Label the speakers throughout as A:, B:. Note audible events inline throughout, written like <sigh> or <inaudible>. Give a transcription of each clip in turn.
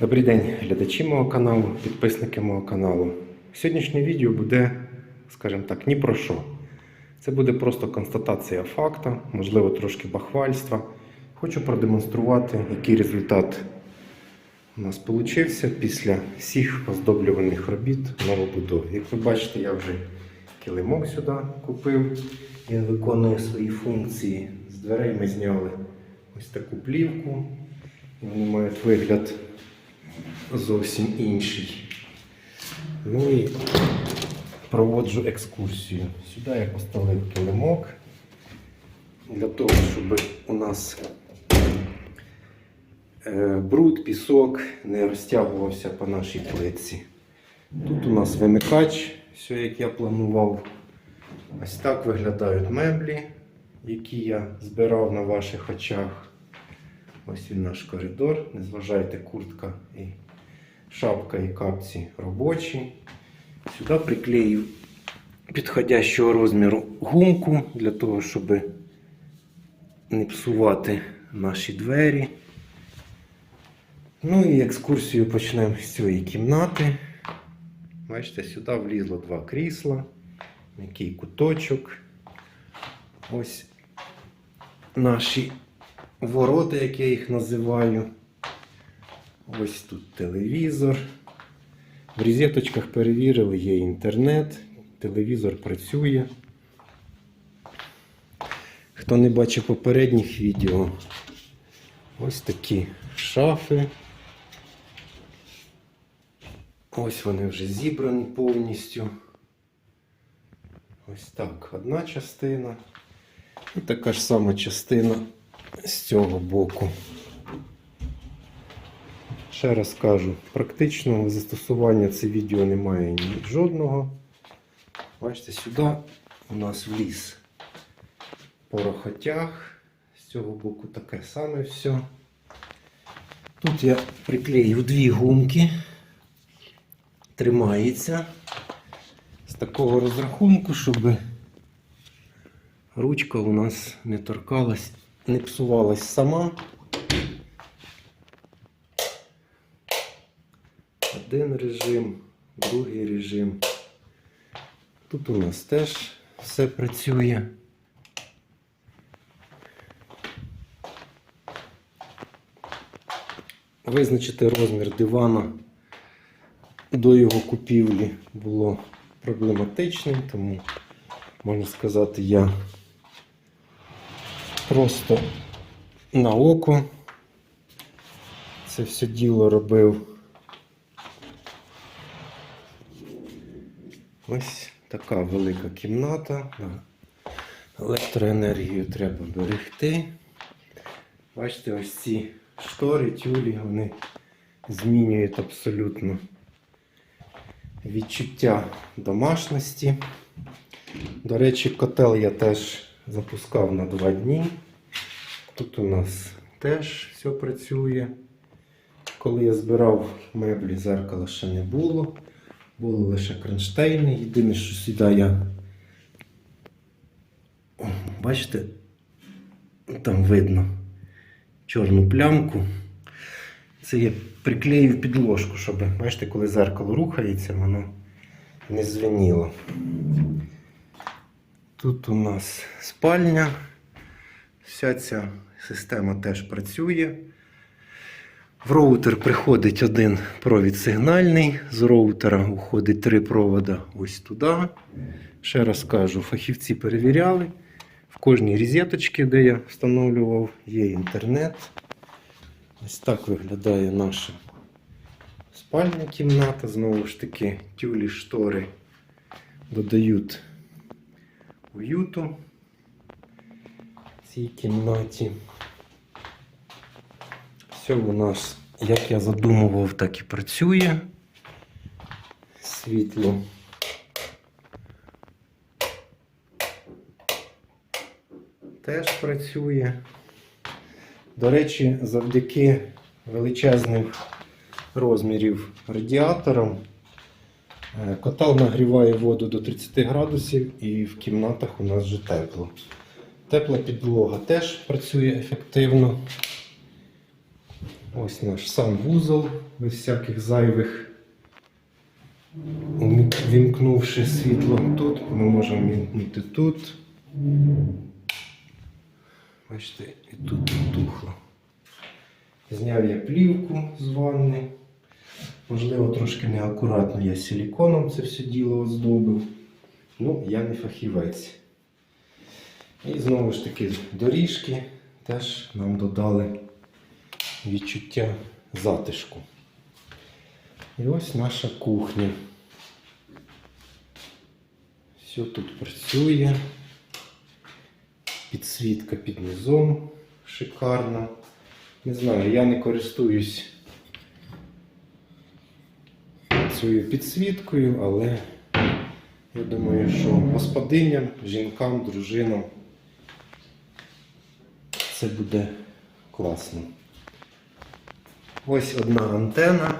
A: Добрий день, глядачі мого каналу, підписники мого каналу. Сьогоднішнє відео буде, скажімо так, ні про що. Це буде просто констатація факту, можливо, трошки бахвальства. Хочу продемонструвати, який результат у нас вийшов після всіх оздоблюваних робіт новобудови. Як ви бачите, я вже килимок сюди купив. Він виконує свої функції. З дверей ми зняли ось таку плівку. Вони мають вигляд зовсім інший. Ну і проводжу екскурсію. Сюди я поставив килимок для того, щоб у нас е, бруд, пісок не розтягувався по нашій плитці. Тут у нас вимикач, все як я планував. Ось так виглядають меблі, які я збирав на ваших очах. Ось він наш коридор. Не зважайте, куртка і шапка і капці робочі. Сюди приклеїв підходящого розміру гумку для того, щоб не псувати наші двері. Ну і екскурсію почнемо з цієї кімнати. Бачите, сюди влізло два крісла, м'який куточок. Ось наші ворота, як я їх називаю. Ось тут телевізор. В розеточках перевірили, є інтернет, телевізор працює. Хто не бачив попередніх відео, ось такі шафи. Ось вони вже зібрані повністю. Ось так, одна частина. І така ж сама частина з цього боку. Ще раз кажу, практичного застосування це відео немає ні жодного. Бачите, сюди у нас вліз порохотяг. З цього боку таке саме все. Тут я приклеїв дві гумки. Тримається з такого розрахунку, щоб ручка у нас не торкалась, не псувалась сама. Один режим, другий режим. Тут у нас теж все працює. Визначити розмір дивана до його купівлі було проблематичним, тому, можна сказати, я просто на око це все діло робив. Ось така велика кімната. Електроенергію треба берегти. Бачите, ось ці штори, тюлі, вони змінюють абсолютно відчуття домашності. До речі, котел я теж запускав на два дні. Тут у нас теж все працює. Коли я збирав меблі, зеркала ще не було. Були лише кронштейни. Єдине, що сюди я. О, бачите, там видно чорну плямку. Це я приклеїв підложку, щоб, бачите, коли зеркало рухається, воно не звеніло. Тут у нас спальня. Вся ця система теж працює. В роутер приходить один провід сигнальний. З роутера уходить три провода ось туди. Ще раз кажу, фахівці перевіряли. В кожній розеточці, де я встановлював, є інтернет. Ось так виглядає наша спальня кімната. Знову ж таки, тюлі штори додають уюту цій кімнаті. Все у нас, як я задумував, так і працює. Світло. Теж працює. До речі, завдяки величезних розмірів радіаторам е, котел нагріває воду до 30 градусів і в кімнатах у нас вже тепло. Тепла підлога теж працює ефективно. Ось наш сам вузол, без всяких зайвих. Вімкнувши світло тут, ми можемо вімкнути тут. Бачите, і тут тухло. Зняв я плівку з ванни. Можливо, трошки неакуратно я силіконом це все діло оздобив. Ну, я не фахівець. І знову ж таки доріжки теж нам додали відчуття затишку. І ось наша кухня. Все тут працює. Підсвітка під низом шикарна. Не знаю, я не користуюсь цією підсвіткою, але я думаю, що господиням, жінкам, дружинам це буде класно. Ось одна антена.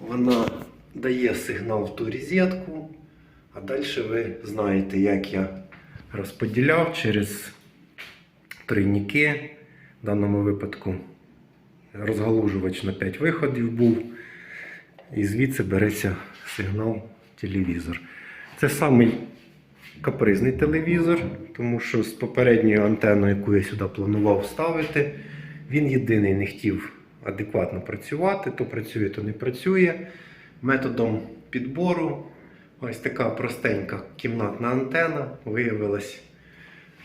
A: Вона дає сигнал в ту розетку, а далі ви знаєте, як я розподіляв через тройники. В даному випадку розгалужувач на 5 виходів був. І звідси береться сигнал телевізор. Це самий капризний телевізор, тому що з попередньою антеною, яку я сюди планував вставити, він єдиний не хотів адекватно працювати, то працює, то не працює. Методом підбору ось така простенька кімнатна антена виявилась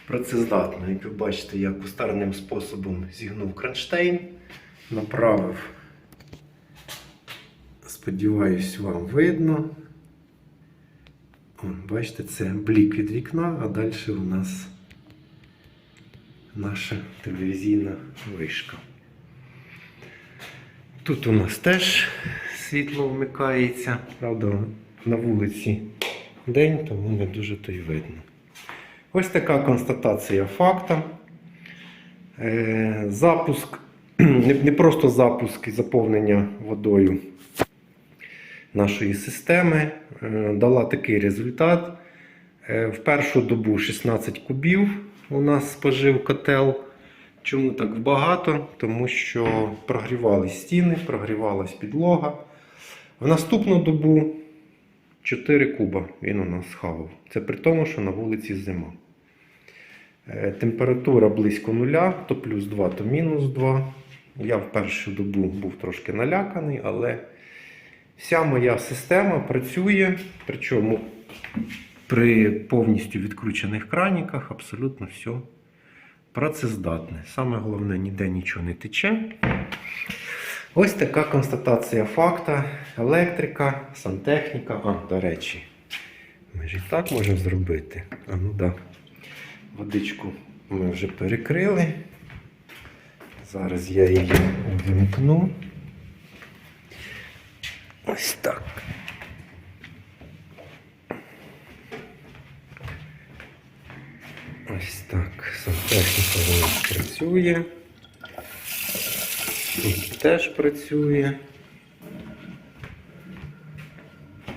A: працездатною. Як ви бачите, я кустарним способом зігнув кронштейн, направив Сподіваюсь, вам видно. О, бачите, це блік від вікна, а далі у нас наша телевізійна вишка. Тут у нас теж світло вмикається. Правда, на вулиці день, тому не дуже то й видно. Ось така констатація факта. Е, Запуск, <clears throat> не просто запуск і заповнення водою нашої системи е, дала такий результат. Е, В першу добу 16 кубів у нас спожив котел. Чому так багато? Тому що прогрівались стіни, прогрівалась підлога. В наступну добу 4 куба він у нас хавав. Це при тому, що на вулиці зима. Е, Температура близько нуля, то плюс 2, то мінус 2. Я в першу добу був трошки наляканий, але Вся моя система працює, причому при повністю відкручених краніках абсолютно все працездатне. Саме головне, ніде нічого не тече. Ось така констатація факта. Електрика, сантехніка. А, до речі, ми ж і так можемо зробити. А ну да. Водичку ми вже перекрили. Зараз я її вимкну. Ось так. Ось так. Сантехніка у працює. Тут теж працює.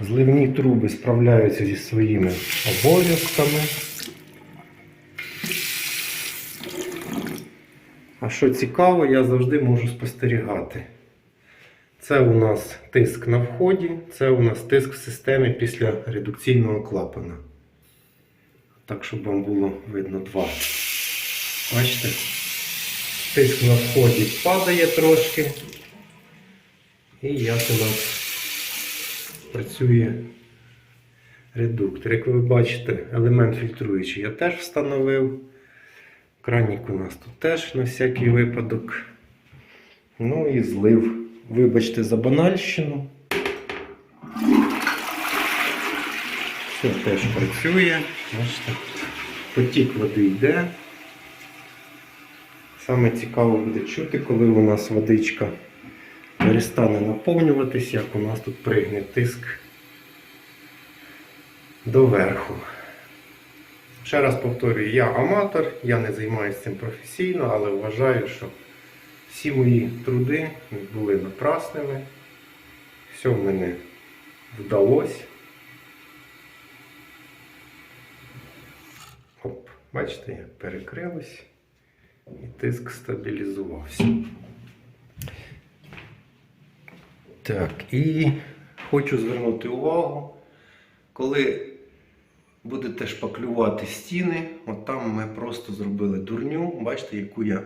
A: Зливні труби справляються зі своїми обов'язками. А що цікаво, я завжди можу спостерігати. Це у нас тиск на вході, це у нас тиск в системі після редукційного клапана. Так, щоб вам було видно два. Бачите? Тиск на вході падає трошки. І як у нас працює редуктор. Як ви бачите, елемент фільтруючий я теж встановив. Кранік у нас тут теж на всякий випадок. Ну і злив. Вибачте за банальщину. Все теж працює. Бачите, потік води йде. Саме цікаво буде чути, коли у нас водичка перестане наповнюватись, як у нас тут пригне тиск доверху. Ще раз повторюю, я аматор, я не займаюся цим професійно, але вважаю, що всі мої труди були напрасними. Все в мене вдалося. Оп, бачите, як перекрилось і тиск стабілізувався. Так, і хочу звернути увагу, коли будете шпаклювати стіни, от там ми просто зробили дурню. Бачите, яку я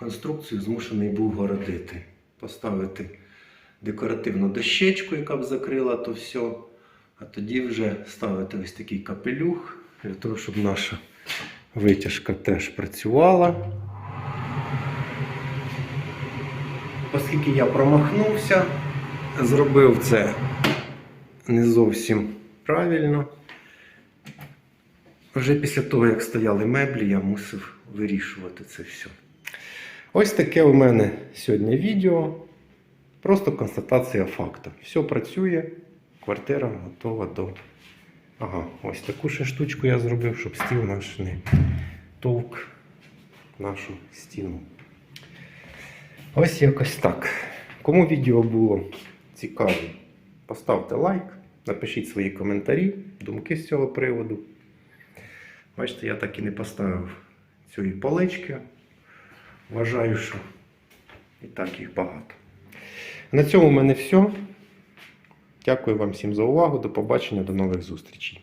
A: конструкцію змушений був городити. Поставити декоративну дощечку, яка б закрила то все. А тоді вже ставити ось такий капелюх, для того, щоб наша витяжка теж працювала. Оскільки я промахнувся, зробив це не зовсім правильно. Вже після того, як стояли меблі, я мусив вирішувати це все. Ось таке у мене сьогодні відео. Просто констатація факту. Все працює, квартира готова до. Ага, ось таку ще штучку я зробив, щоб стіл наш не товк нашу стіну. Ось якось так. Кому відео було цікаво, поставте лайк, напишіть свої коментарі, думки з цього приводу. Бачите, я так і не поставив цієї полички. Вважаю, що і так їх багато. На цьому в мене все. Дякую вам всім за увагу. До побачення, до нових зустрічей.